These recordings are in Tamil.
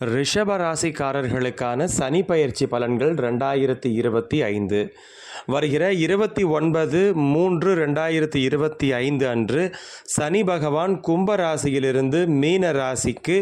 ரிஷப ராசிக்காரர்களுக்கான சனி பயிற்சி பலன்கள் ரெண்டாயிரத்தி இருபத்தி ஐந்து. வருகிற இருபத்தி ஒன்பது மூன்று ரெண்டாயிரத்தி இருபத்தி ஐந்து அன்று சனி பகவான் கும்ப ராசியிலிருந்து மீன ராசிக்கு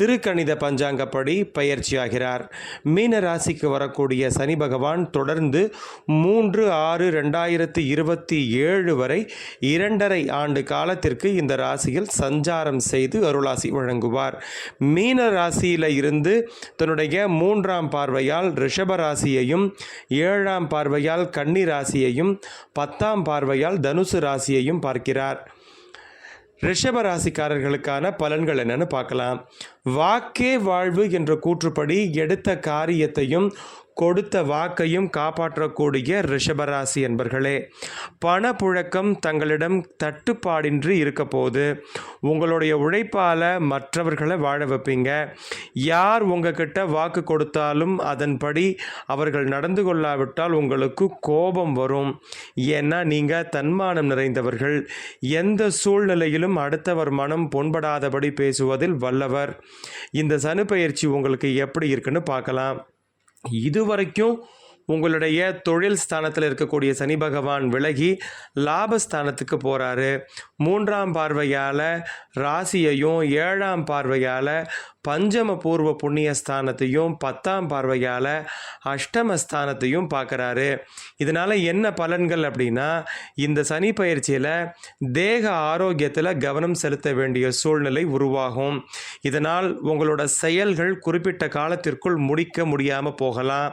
திருக்கணித பஞ்சாங்கப்படி பயிற்சியாகிறார். மீன ராசிக்கு வரக்கூடிய சனி பகவான் தொடர்ந்து மூன்று ஆறு ரெண்டாயிரத்தி இருபத்தி ஏழு வரை இரண்டரை ஆண்டு காலத்திற்கு இந்த ராசியில் சஞ்சாரம் செய்து அருளாசி வழங்குவார். மீன ராசியில் இருந்து தன்னுடைய மூன்றாம் பார்வையால் ரிஷப ராசியையும் ஏழாம் பார்வையால் கன்னி ராசியையும் பத்தாம் பார்வையால் தனுசு ராசியையும் பார்க்கிறார். ரிஷப ராசிக்காரர்களுக்கான பலன்கள் என்னன்னு பார்க்கலாம். வாக்கே வாழ்வு என்ற கூற்றுப்படி எடுத்த காரியத்தையும் கொடுத்த வாக்கையும் காப்பாற்றக்கூடிய ரிஷபராசி என்பர்களே பணப்புழக்கம் தங்களிடம் தட்டுப்பாடின்றி இருக்க போது உங்களுடைய உழைப்பால் மற்றவர்களை வாழ வைப்பீங்க. யார் உங்ககிட்ட வாக்கு கொடுத்தாலும் அதன்படி அவர்கள் நடந்து கொள்ளாவிட்டால் உங்களுக்கு கோபம் வரும். ஏன்னா நீங்கள் தன்மானம் நிறைந்தவர்கள். எந்த சூழ்நிலையிலும் அடுத்தவர் மனம் புண்படாதபடி பேசுவதில் வல்லவர். இந்த சனுப்பெயர்ச்சி உங்களுக்கு எப்படி இருக்குன்னு பார்க்கலாம். இதுவரைக்கும் உங்களுடைய தொழில் ஸ்தானத்தில் இருக்கக்கூடிய சனி பகவான் விலகி லாபஸ்தானத்துக்கு போகிறாரு மூன்றாம் பார்வையால் ராசியையும் ஏழாம் பார்வையால் பஞ்சம பூர்வ புண்ணிய ஸ்தானத்தையும் பத்தாம் பார்வையால் அஷ்டமஸ்தானத்தையும் பார்க்குறாரு. இதனால் என்ன பலன்கள் அப்படின்னா இந்த சனி பயிற்சியில் தேக ஆரோக்கியத்தில் கவனம் செலுத்த வேண்டிய சூழ்நிலை உருவாகும். இதனால் உங்களோட செயல்கள் குறிப்பிட்ட காலத்திற்குள் முடிக்க முடியாமல் போகலாம்.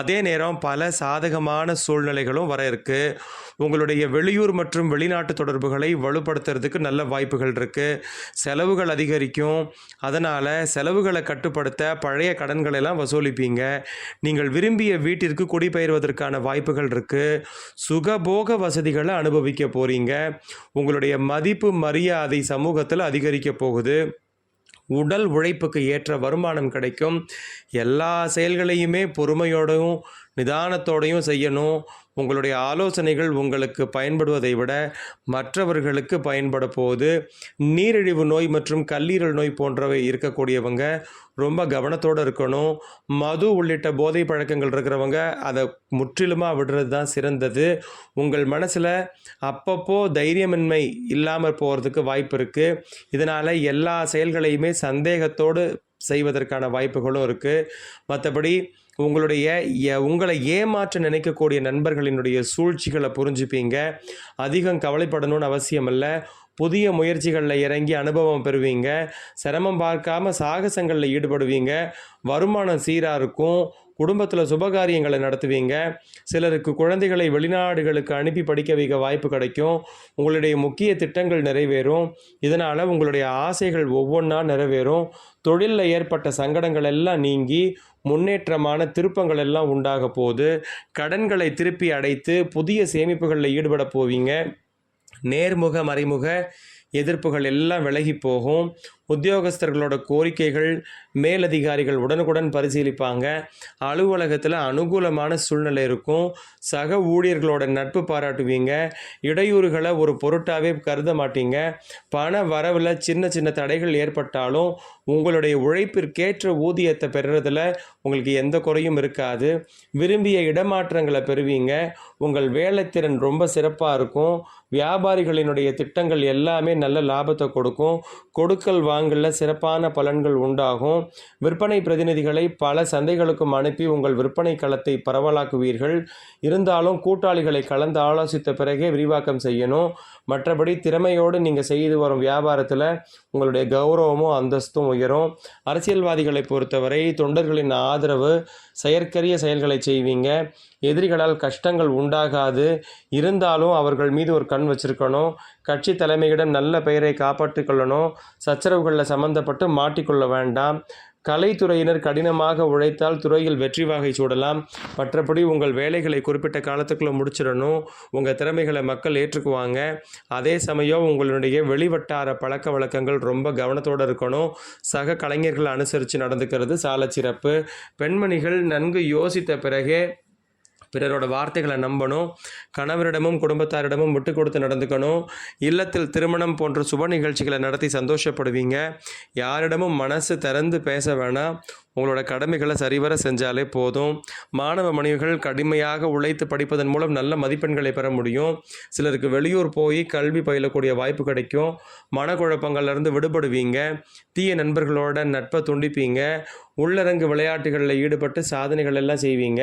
அதே நேரம் பல சாதகமான சூழ்நிலைகளும் வர இருக்குது உங்களுடைய வெளியூர் மற்றும் வெளிநாட்டு தொடர்புகளை வலுப்படுத்துறதுக்கு நல்ல வாய்ப்புகள் இருக்குது செலவுகள் அதிகரிக்கும். அதனால் செலவுகளை கட்டுப்படுத்த பழைய கடன்களை எல்லாம் வசூலிப்பீங்க. நீங்கள் விரும்பிய வீட்டிற்கு குடிபெயர்வதற்கான வாய்ப்புகள் இருக்குது சுகபோக வசதிகளை அனுபவிக்க போகிறீங்க உங்களுடைய மதிப்பு மரியாதை சமூகத்தில் அதிகரிக்க போகுது. உடல் உழைப்புக்கு ஏற்ற வருமானம் கிடைக்கும். எல்லா செயல்களையுமே பொறுமையோடும் நிதானத்தோடையும் செய்யணும். உங்களுடைய ஆலோசனைகள் உங்களுக்கு பயன்படுவதை விட மற்றவர்களுக்கு பயன்பட போது நீரிழிவு நோய் மற்றும் கல்லீரல் நோய் போன்றவை இருக்கக்கூடியவங்க ரொம்ப கவனத்தோடு இருக்கணும். மது உள்ளிட்ட போதை பழக்கங்கள் இருக்கிறவங்க அதை முற்றிலுமாக விடுறது தான் சிறந்தது. உங்கள் மனசில் அப்பப்போ தைரியமின்மை இல்லாமல் போகிறதுக்கு வாய்ப்பு இருக்குது இதனால் எல்லா செயல்களையுமே சந்தேகத்தோடு செய்வதற்கான வாய்ப்புகளும் இருக்குது மற்றபடி உங்களுடைய உங்களை ஏமாற்ற நினைக்கக்கூடிய நண்பர்களினுடைய சூழ்ச்சிகளை புரிஞ்சுப்பீங்க. அதிகம் கவலைப்படணும்னு அவசியம் இல்லை புதிய முயற்சிகளில் இறங்கி அனுபவம் பெறுவீங்க. சிரமம் பார்க்காம சாகசங்களில் ஈடுபடுவீங்க. வருமானம் சீராக இருக்கும். குடும்பத்தில் சுபகாரியங்களை நடத்துவீங்க. சிலருக்கு குழந்தைகளை வெளிநாடுகளுக்கு அனுப்பி படிக்க வைக்க வாய்ப்பு கிடைக்கும். உங்களுடைய முக்கிய திட்டங்கள் நிறைவேறும். இதனால் உங்களுடைய ஆசைகள் ஒவ்வொன்றா நிறைவேறும். தொழிலில் ஏற்பட்ட சங்கடங்கள் எல்லாம் நீங்கி முன்னேற்றமான திருப்பங்கள் எல்லாம் உண்டாக போகுது. கடன்களை திருப்பி அடைத்து புதிய சேமிப்புகளில் ஈடுபட போவீங்க. நேர்முக மறைமுக எதிர்ப்புகள் எல்லாம் விலகி போகும். உத்தியோகஸ்தர்களோட கோரிக்கைகள் மேலதிகாரிகள் உடனுக்குடன் பரிசீலிப்பாங்க. அலுவலகத்தில் அனுகூலமான சூழ்நிலை இருக்கும். சக ஊழியர்களோட நட்பு பாராட்டுவீங்க. இடையூறுகளை ஒரு பொருட்டாகவே கருத மாட்டீங்க. பண வரவில் சின்ன சின்ன தடைகள் ஏற்பட்டாலும் உங்களுடைய உழைப்பிற்கேற்ற ஊதியத்தை பெறுறதுல உங்களுக்கு எந்த குறையும் இருக்காது. விரும்பிய இடமாற்றங்களை பெறுவீங்க. உங்கள் வேலைத்திறன் ரொம்ப சிறப்பாக இருக்கும். வியாபாரிகளினுடைய திட்டங்கள் எல்லாமே நல்ல லாபத்தை கொடுக்கும். கொடுக்கல் வா வாங்கல சிறப்பான பலன்கள் உண்டாகும். விற்பனை பிரதிநிதிகளை பல சந்தைகளுக்கும் அனுப்பி உங்கள் விற்பனை களத்தை பரவலாக்குவீர்கள். இருந்தாலும் கூட்டாளிகளை கலந்து ஆலோசித்த பிறகே விரிவாக்கம் செய்யணும். மற்றபடி திறமையோடு நீங்கள் செய்து வரும் வியாபாரத்தில் உங்களுடைய கௌரவமும் அந்தஸ்தும் உயரும். அரசியல்வாதிகளை பொறுத்தவரை தொண்டர்களின் ஆதரவு செயற்கரிய செயல்களை செய்வீங்க. எதிரிகளால் கஷ்டங்கள் உண்டாகாது. இருந்தாலும் அவர்கள் மீது ஒரு கண் வச்சிருக்கணும். கட்சி தலைமையிடம் நல்ல பெயரை காப்பாற்றிக் கொள்ளணும். சச்சரவுகளில் சம்பந்தப்பட்டு மாட்டிக்கொள்ள வேண்டாம். கலைத்துறையினர் கடினமாக உழைத்தால் துறையில் வெற்றி வாகை சூடலாம். மற்றபடி உங்கள் வேலைகளை குறிப்பிட்ட காலத்துக்குள்ளே முடிச்சிடணும். உங்கள் திறமைகளை மக்கள் ஏற்றுக்குவாங்க. அதே சமயம் உங்களுடைய வெளிவட்டார பழக்க வழக்கங்கள் ரொம்ப கவனத்தோடு இருக்கணும். சக கலைஞர்களை அனுசரித்து நடந்துக்கிறது சால சிறப்பு பெண்மணிகள் நன்கு யோசித்த பிறகே பிறரோட வார்த்தைகளை நம்பணும் கணவரிடமும் குடும்பத்தாரிடமும் விட்டு கொடுத்து நடந்துக்கணும் இல்லத்தில் திருமணம் போன்ற சுப நிகழ்ச்சிகளை நடத்தி சந்தோஷப்படுவீங்க. யாரிடமும் மனசு திறந்து பேச வேணாம். உங்களோட கடமைகளை சரிவர செஞ்சாலே போதும். மாணவ மனைவிகள் கடுமையாக உழைத்து படிப்பதன் மூலம் நல்ல மதிப்பெண்களை பெற முடியும். சிலருக்கு வெளியூர் போய் கல்வி பயிலக்கூடிய வாய்ப்பு கிடைக்கும். மனக்குழப்பங்கள்லேருந்து விடுபடுவீங்க. தீய நண்பர்களோட நட்பை துண்டிப்பீங்க. உள்ளரங்கு விளையாட்டுகளில் ஈடுபட்டு சாதனைகள் எல்லாம் செய்வீங்க.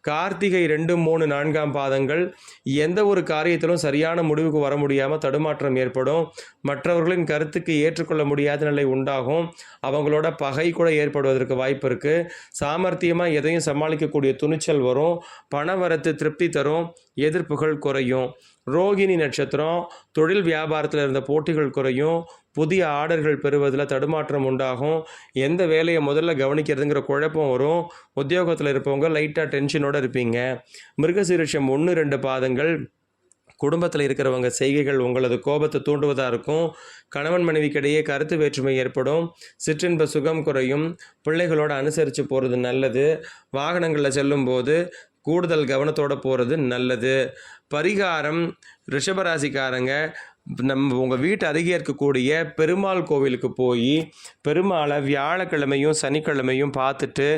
கார்த்திகை ரெண்டு மூணு நான்காம் பாதங்கள். எந்த ஒரு காரியத்திலும் சரியான முடிவுக்கு வர முடியாமல் தடுமாற்றம் ஏற்படும். மற்றவர்களின் கருத்துக்கு ஏற்றுக்கொள்ள முடியாத நிலை உண்டாகும். அவங்களோட பகை கூட ஏற்படுவதற்கு வாய்ப்பு இருக்குது சாமர்த்தியமாக எதையும் சமாளிக்கக்கூடிய துணிச்சல் வரும். பணவரத்து திருப்தி தரும். எதிர்ப்புகள் குறையும். ரோகிணி நட்சத்திரம். தொழில் வியாபாரத்தில் இருந்த போட்டிகள் குறையும். புதிய ஆர்டர்கள் பெறுவதில் தடுமாற்றம் உண்டாகும். எந்த வேலையை முதல்ல கவனிக்கிறதுங்கிற குழப்பம் வரும். உத்தியோகத்தில் இருப்பவங்க லைட்டாக டென்ஷனோடு இருப்பீங்க. மிருகசீரிஷம் ஒன்று ரெண்டு பாதங்கள். குடும்பத்தில் இருக்கிறவங்க செய்கைகள் உங்களது கோபத்தை தூண்டுவதாக இருக்கும். கணவன் மனைவிக்கிடையே கருத்து வேற்றுமை ஏற்படும். சிற்றின்ப சுகம் குறையும். பிள்ளைகளோட அனுசரித்து போகிறது நல்லது. வாகனங்களில் செல்லும்போது கூடுதல் கவனத்தோடு போகிறது நல்லது. பரிகாரம் ரிஷபராசிக்காரங்க நம்ம உங்கள் வீட்டு அருகே இருக்கக்கூடிய பெருமாள் கோவிலுக்கு போய் பெருமாளை வியாழக்கிழமையும் சனிக்கிழமையும் பார்த்துட்டு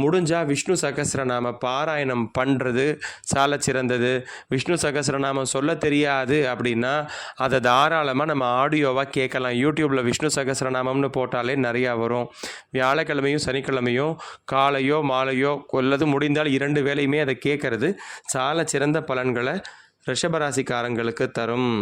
முடிஞ்சால் விஷ்ணு சகஸ்ரநாம பாராயணம் பண்ணுறது சால சிறந்தது. விஷ்ணு சகஸ்ரநாமம் சொல்ல தெரியாது அப்படின்னா அதை தாராளமாக நம்ம ஆடியோவாக கேட்கலாம். யூடியூப்பில் விஷ்ணு சகஸ்ரநாமம்னு போட்டாலே நிறையா வரும். வியாழக்கிழமையும் சனிக்கிழமையும் காலையோ மாலையோ கொல்லது முடிந்தால் இரண்டு வேலையுமே அதை கேட்கறது சால சிறந்த பலன்களை ரிஷபராசிக்காரங்களுக்கு தரும்.